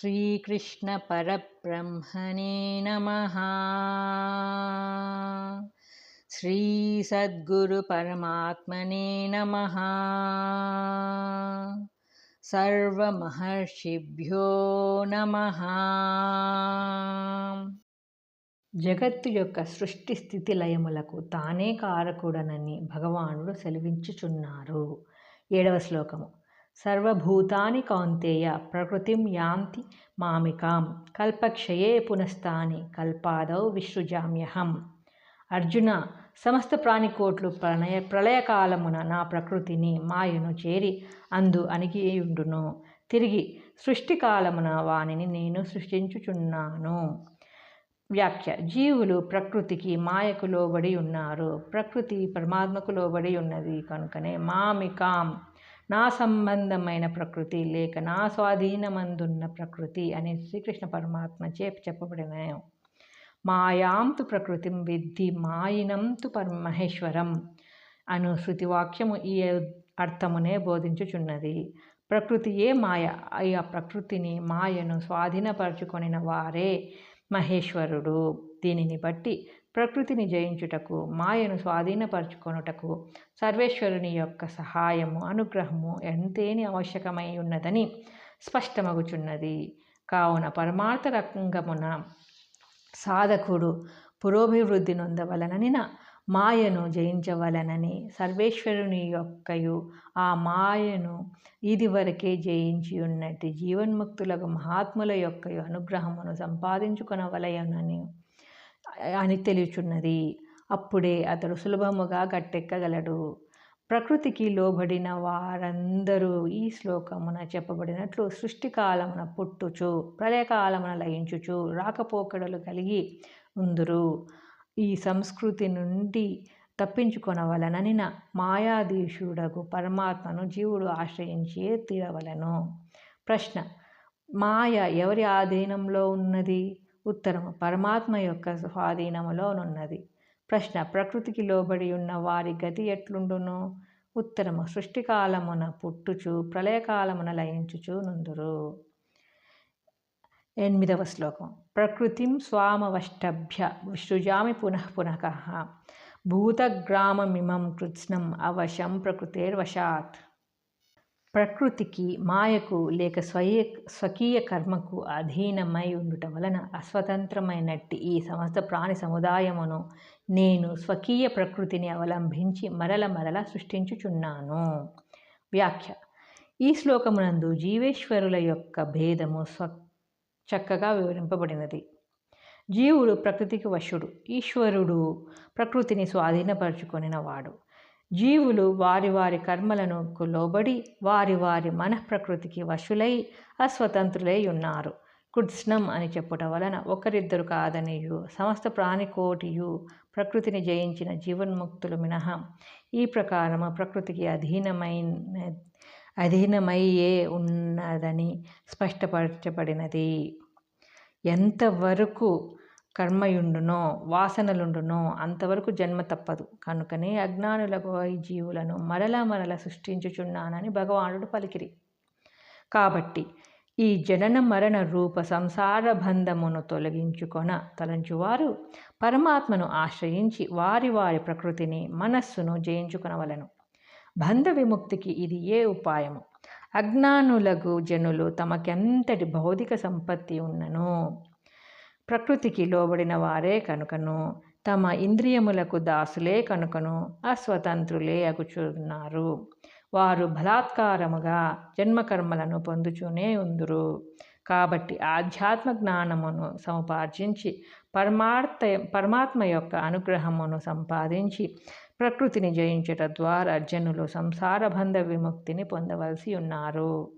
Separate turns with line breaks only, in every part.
श्रीकृष्णपरब्रह्मणे नमः श्रीसद्गुरुपरमात्मने नमः సర్వమహర్షిభ్యో నమ జగత్తు యొక్క సృష్టి స్థితి లయములకు తానే కారకుడనని భగవానుడు సెలవించుచున్నారు ఏడవ శ్లోకము సర్వభూతాని కౌంతేయ ప్రకృతిం యాంతి మామికాం కల్పక్షయే పునస్తాని కల్పాదౌ విసృజామ్యహం అర్జున సమస్త ప్రాణికోట్లు ప్రళయ ప్రళయకాలమున నా ప్రకృతిని మాయను చేరి అందు అణిగియుండును తిరిగి సృష్టి కాలమున వానిని నేను సృష్టించుచున్నాను వ్యాఖ్య జీవులు ప్రకృతికి మాయకు లోబడి ఉన్నారు ప్రకృతి పరమాత్మకు లోబడి ఉన్నది కనుకనే మామికాం। నా సంబంధమైన ప్రకృతి లేక నా స్వాధీనమందున్న ప్రకృతి అని శ్రీకృష్ణ పరమాత్మ చెప్పబడిన మాయాంతు ప్రకృతిం విద్ధి మాయినంతు పరమహేశ్వరం అను శృతివాక్యము ఈ అర్థమునే బోధించుచున్నది. ప్రకృతియే మాయ ఆ ప్రకృతిని మాయను స్వాధీనపరచుకొనిన వారే మహేశ్వరుడు. దీనిని బట్టి ప్రకృతిని జయించుటకు మాయను స్వాధీనపరచుకొనుటకు సర్వేశ్వరుని యొక్క సహాయము అనుగ్రహము ఎంతేని ఆవశ్యకమై ఉన్నదని స్పష్టమగుచున్నది. కావున పరమార్థ రంగమున సాధకుడు పురోభివృద్ధి నొందవలననిన మాయను జయించవలనని సర్వేశ్వరుని యొక్కయు ఆ మాయను ఇదివరకే జయించి ఉన్నట్టు జీవన్ముక్తులకు మహాత్ముల యొక్క అనుగ్రహమును సంపాదించుకొనవలయనని అని తెలియచున్నది. అప్పుడే అతడు సులభముగా గట్టెక్కగలడు. ప్రకృతికి లోబడిన వారందరూ ఈ శ్లోకమున చెప్పబడినట్లు సృష్టి కాలమున పుట్టుచు ప్రళయకాలమున లయించుచు రాకపోకడలు కలిగి ఉందురు. ఈ సంస్కృతి నుండి తప్పించుకొనవలననిన మాయాధీశుడకు పరమాత్మను జీవుడు ఆశ్రయించే తీరవలను. ప్రశ్న మాయ ఎవరి ఆధీనంలో ఉన్నది? ఉత్తరము. పరమాత్మ యొక్క స్వాధీనములోనున్నది. ప్రశ్న ప్రకృతికి లోబడి ఉన్న వారి గతి ఎట్లుండును? ఉత్తరము సృష్టికాలమున పుట్టుచు ప్రళయకాలమున లయించుచు నుందురు. ఎనిమిదవ శ్లోకం. ప్రకృతిం స్వామవష్టభ్య సృజామి పునః పునః భూతగ్రామమిమం కృత్స్నం అవశం ప్రకృతేర్వశాత్. ప్రకృతికి మాయకు లేక స్వయ స్వకీయ కర్మకు అధీనమై ఉండుట వలన అస్వతంత్రమైనట్టి ఈ సమస్త ప్రాణి సముదాయమును నేను స్వకీయ ప్రకృతిని అవలంబించి మరల మరల సృష్టించుచున్నాను. వ్యాఖ్య. ఈ శ్లోకమునందు జీవేశ్వరుల యొక్క భేదము స్వ చక్కగా వివరింపబడినది. జీవుడు ప్రకృతికి వశుడు ఈశ్వరుడు ప్రకృతిని స్వాధీనపరుచుకొనినవాడు. వాడు జీవులు వారి వారి కర్మలను లోబడి వారి వారి మనఃప్రకృతికి వశులై అస్వతంత్రులై ఉన్నారు. కృత్స్నం అని చెప్పుట వలన ఒకరిద్దరు కాదనియు సమస్త ప్రాణికోటియు ప్రకృతిని జయించిన జీవన్ముక్తులు మినహా. ఈ ప్రకారము ప్రకృతికి అధీనమైన అధీనమయ్యే ఉన్నదని స్పష్టపరచబడినది. ఎంతవరకు కర్మయుండునో వాసనలుండునో అంతవరకు జన్మ తప్పదు. కనుకనే అజ్ఞానులకు ఈ జీవులను మరల మరల సృష్టించుచున్నానని భగవానుడు పలికిరి. కాబట్టి ఈ జనన మరణ రూప సంసార బంధమును తొలగించుకొన తలంచువారు పరమాత్మను ఆశ్రయించి వారి వారి ప్రకృతిని మనస్సును జయించుకునవలను. బంధ విముక్తికి ఇది ఏ ఉపాయము? అజ్ఞానులకు జనులు తమకెంతటి భౌతిక సంపత్తి ఉన్నను ప్రకృతికి లోబడిన వారే కనుకను తమ ఇంద్రియములకు దాసులే కనుకను అస్వతంత్రులే అగుచున్నారు. వారు బలాత్కారముగా జన్మకర్మలను పొందుచూనే ఉందురు. కాబట్టి ఆధ్యాత్మ జ్ఞానమును సముపార్జించి పరమార్థ పరమాత్మ యొక్క అనుగ్రహమును సంపాదించి ప్రకృతిని జయించట ద్వారా జనులు సంసార బంధ విముక్తిని పొందవలసి ఉన్నారు.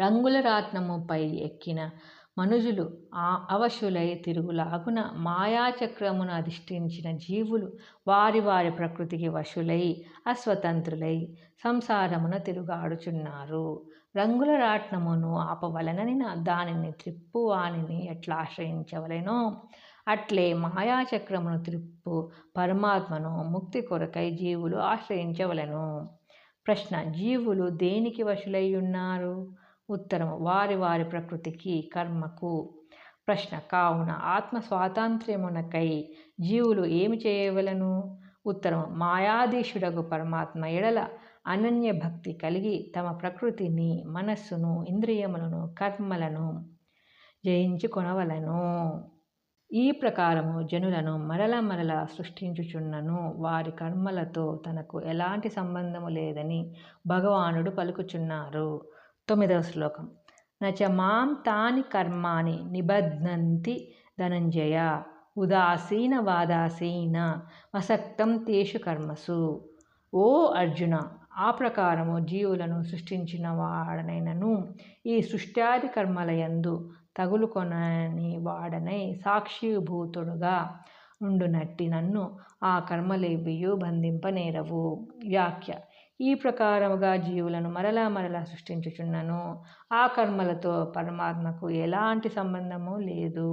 రంగుల రాట్నముపై ఎక్కిన మనుజులు ఆ అవశులై తిరుగులాగున మాయాచక్రమును అధిష్ఠించిన జీవులు వారి వారి ప్రకృతికి వశులై అస్వతంత్రులై సంసారమున తిరుగాడుచున్నారు. రంగుల రాట్నమును ఆపవలనని దానిని త్రిప్పు వానిని ఎట్లా ఆశ్రయించవలెనో? అట్లే మాయాచక్రమును త్రిప్పు పరమాత్మను ముక్తి కొరకై జీవులు ఆశ్రయించవలను. ప్రశ్న జీవులు దేనికి వశులై ఉన్నారు? ఉత్తరము. వారి వారి ప్రకృతికి కర్మకు ప్రశ్న. కావున ఆత్మ స్వాతంత్ర్యమునకై జీవులు ఏమి చేయవలను? ఉత్తరం మాయాధీశుడగు పరమాత్మ ఎడల అనన్య భక్తి కలిగి తమ ప్రకృతిని మనస్సును ఇంద్రియములను కర్మలను జయించుకొనవలను. ఈ ప్రకారము జనులను మరల మరల సృష్టించుచున్నను. వారి కర్మలతో తనకు ఎలాంటి సంబంధము లేదని భగవానుడు పలుకుచున్నారు. తొమ్మిదవ శ్లోకం. నచ మాం తాని కర్మాని నిబధ్నంతి ధనంజయ. ఉదాసీన వాదాసీన అసక్తం తేషు కర్మసు. ఓ అర్జున ఆ ప్రకారము జీవులను సృష్టించిన వాడనైనను. ఈ సృష్ట్యాది కర్మలయందు తగులుకొనని వాడనై సాక్షిభూతుడుగా ఉండునట్టి నన్ను ఆ కర్మలేవియు బంధింపనేరవు. వ్యాఖ్య ఈ ప్రకారముగా జీవులను మరలా మరలా సృష్టించుచున్నాను. ఆ కర్మలతో పరమాత్మకు ఎలాంటి సంబంధము లేదు.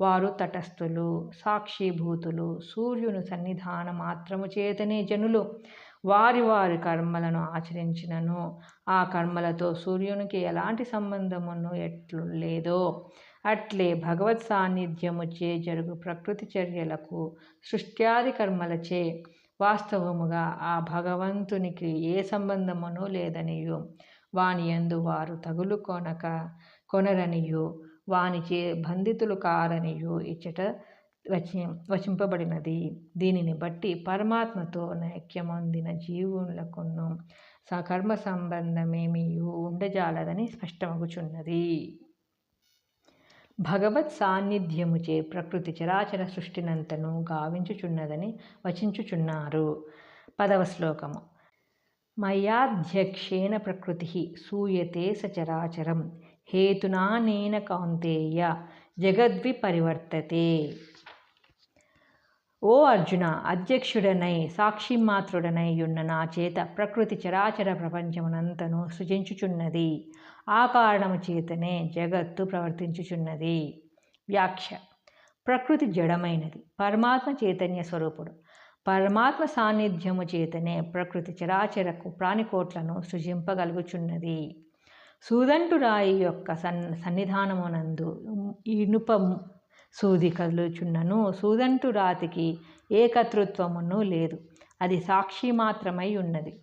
వారు తటస్థులు సాక్షిభూతులు సూర్యుని సన్నిధాన మాత్రము చేతనే జనులు. వారి వారి కర్మలను ఆచరించినను. ఆ కర్మలతో సూర్యునికి ఎలాంటి సంబంధమును ఎట్లు లేదో అట్లే భగవత్ సాన్నిధ్యముచే జరుగు ప్రకృతి చర్యలకు సృష్ట్యాది కర్మలచే వాస్తవముగా ఆ భగవంతునికి ఏ సంబంధమును లేదనియు. వాని యందు వారు తగులు కొనక కొనరనియు. వానిచే బంధితులు కారనియు ఇచ్చట వచి వచింపబడినది. దీనిని బట్టి పరమాత్మతో నైక్యమొందిన జీవులకును సకర్మ సంబంధమేమీ ఉండజాలదని స్పష్టమగుచున్నది. భగవత్ సాన్నిధ్యముచే ప్రకృతి చరాచర సృష్టినంతను గావించుచున్నదని వచించుచున్నారు. పదవ శ్లోకము. మయాధ్యక్షేణ ప్రకృతి సూయతే సచరాచరం హేతునా నేన కౌంతేయ. జగద్వి పరివర్తతే ఓ అర్జున అధ్యక్షుడనై సాక్షిమాత్రుడనై ఉన్న నా చేత ప్రకృతి చరాచర ప్రపంచమునంతను సృజించుచున్నది. ఆ కారణము చేతనే జగత్తు ప్రవర్తించుచున్నది. వ్యాఖ్య. ప్రకృతి జడమైనది. పరమాత్మ చైతన్య స్వరూపుడు. పరమాత్మ సాన్నిధ్యము చేతనే ప్రకృతి చరాచరకు ప్రాణికోట్లను సృజింపగలుగుచున్నది. సూదంటు రాయి యొక్క సన్ సన్నిధానమునందు ఇనుప సూది కదులుచున్నను. సూదంటు రాతికి ఏకతృత్వమును లేదు. అది సాక్షి మాత్రమై ఉన్నది.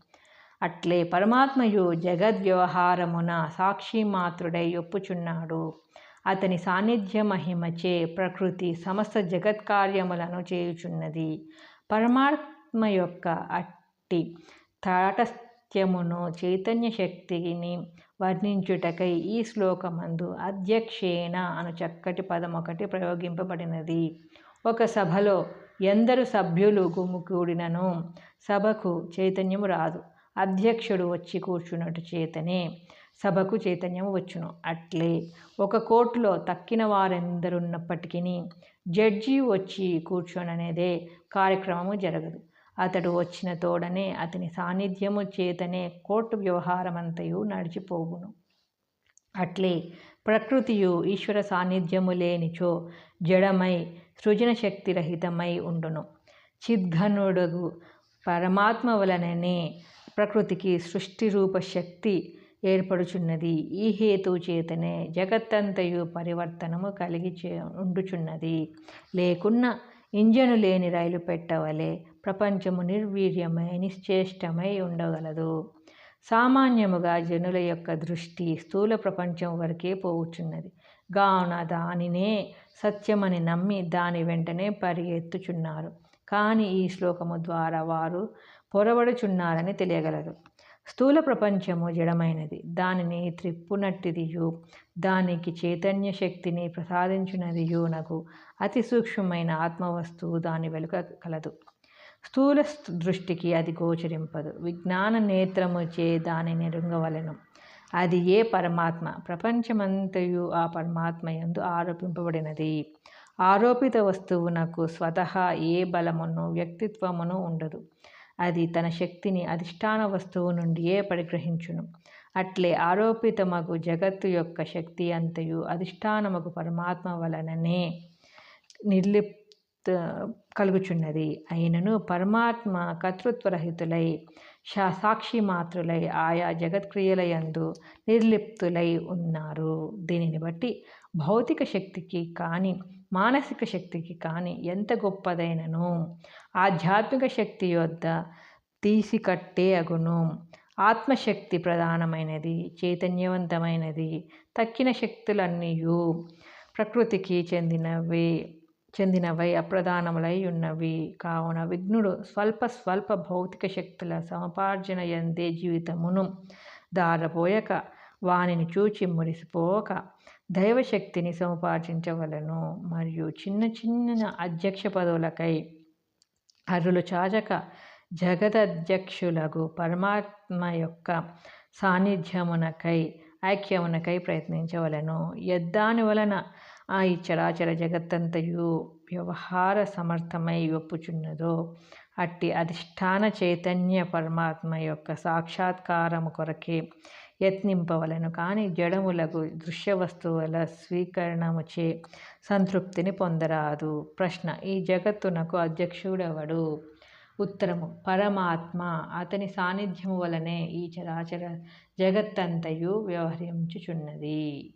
అట్లే పరమాత్మయు జగద్వ్యవహారమున సాక్షి మాత్రుడై ఒప్పుచున్నాడు. అతని సాన్నిధ్య మహిమచే ప్రకృతి సమస్త జగత్ కార్యములను చేయుచున్నది. పరమాత్మ యొక్క అట్టి తాటస్థ్యమును చైతన్య శక్తిని వర్ణించుటకై ఈ శ్లోకమందు అధ్యక్షేణ అను చక్కటి పదం ఒకటి ప్రయోగింపబడినది. ఒక సభలో ఎందరు సభ్యులు గుమ్ముకూడినను సభకు చైతన్యము రాదు. అధ్యక్షుడు వచ్చి కూర్చున్నట్టు చేతనే సభకు చైతన్యము వచ్చును. అట్లే ఒక కోర్టులో తక్కిన వారెందరున్నప్పటికీ జడ్జి వచ్చి కూర్చోననేదే కార్యక్రమము జరగదు. అతడు వచ్చిన తోడనే అతని సాన్నిధ్యము చేతనే కోర్టు వ్యవహారమంతయు నడిచిపోవును. అట్లే ప్రకృతియు ఈశ్వర సాన్నిధ్యము లేనిచో జడమై సృజన శక్తి రహితమై ఉండును. చిద్ఘనుడుగు పరమాత్మ వలననే ప్రకృతికి సృష్టి రూప శక్తి ఏర్పడుచున్నది. ఈ హేతు చేతనే జగత్తంతయు పరివర్తనము కలిగి చే ఉండుచున్నది. లేకున్న ఇంజను లేని రైలు పెట్టవలే ప్రపంచము నిర్వీర్యమై నిశ్చేష్టమై ఉండగలదు. సామాన్యముగా జనుల యొక్క దృష్టి స్థూల ప్రపంచం వరకే పోవుచున్నది. గావున దానినే సత్యమని నమ్మి దాని వెంటనే పరిగెత్తుచున్నారు. కానీ ఈ శ్లోకము ద్వారా వారు పొరబడుచున్నారని తెలియగలరు. స్థూల ప్రపంచము జడమైనది. దానిని త్రిప్పునట్టిదియు. దానికి చైతన్య శక్తిని ప్రసాదించునదియు నగు. అతి సూక్ష్మమైన ఆత్మవస్తువు దాని వెలుక కలదు. స్థూల దృష్టికి అది గోచరింపదు. విజ్ఞాన నేత్రముచే దానిని రుంగవలను అది ఏ పరమాత్మ? ప్రపంచమంతయు ఆ పరమాత్మ యందు ఆరోపింపబడినది. ఆరోపిత వస్తువునకు స్వతహా ఏ బలమును వ్యక్తిత్వమును ఉండదు. అది తన శక్తిని అధిష్టాన వస్తువు నుండియే పరిగ్రహించును. అట్లే ఆరోపితమగు జగత్తు యొక్క శక్తి అంతయు అధిష్టానమగు పరమాత్మ వలననే నిర్లిప్త కలుగుచున్నది. అయినను పరమాత్మ కర్తృత్వరహితులై సాక్షి మాత్రులై ఆయా జగత్క్రియలయందు నిర్లిప్తులై ఉన్నారు. దీనిని బట్టి భౌతిక శక్తికి కానీ మానసిక శక్తికి కానీ ఎంత గొప్పదైనను? ఆధ్యాత్మిక శక్తి యొద్ద తీసికట్టే అగును. ఆత్మశక్తి ప్రధానమైనది చైతన్యవంతమైనది తక్కిన శక్తులన్నీయు ప్రకృతికి చెందినవే. చెందినవై అప్రధానములై ఉన్నవి కావున విఘ్నుడు స్వల్ప స్వల్ప భౌతిక శక్తుల సముపార్జన ఎందే జీవితమును దారపోయక వానిని చూచి మురిసిపోక దైవశక్తిని సముపార్జించవలను. మరియు చిన్న చిన్న అధ్యక్ష పదవులకై అరులు చాచక జగదధ్యక్షులకు పరమాత్మ యొక్క సాన్నిధ్యమునకై ఐక్యమునకై ప్రయత్నించవలను. యద్దాని వలన ఆ ఈ చరాచర జగత్తంతయు వ్యవహార సమర్థమై ఒప్పుచున్నదో అట్టి అధిష్టాన చైతన్య పరమాత్మ యొక్క సాక్షాత్కారము కొరకే యత్నింపవలను. కానీ జడములకు దృశ్య వస్తువుల స్వీకరణముచే సంతృప్తిని పొందరాదు. ప్రశ్న ఈ జగత్తునకు అధ్యక్షుడెవడు? ఉత్తరము పరమాత్మ. అతని సాన్నిధ్యము వలనే ఈ చరాచర జగత్తంతయు వ్యవహరించుచున్నది.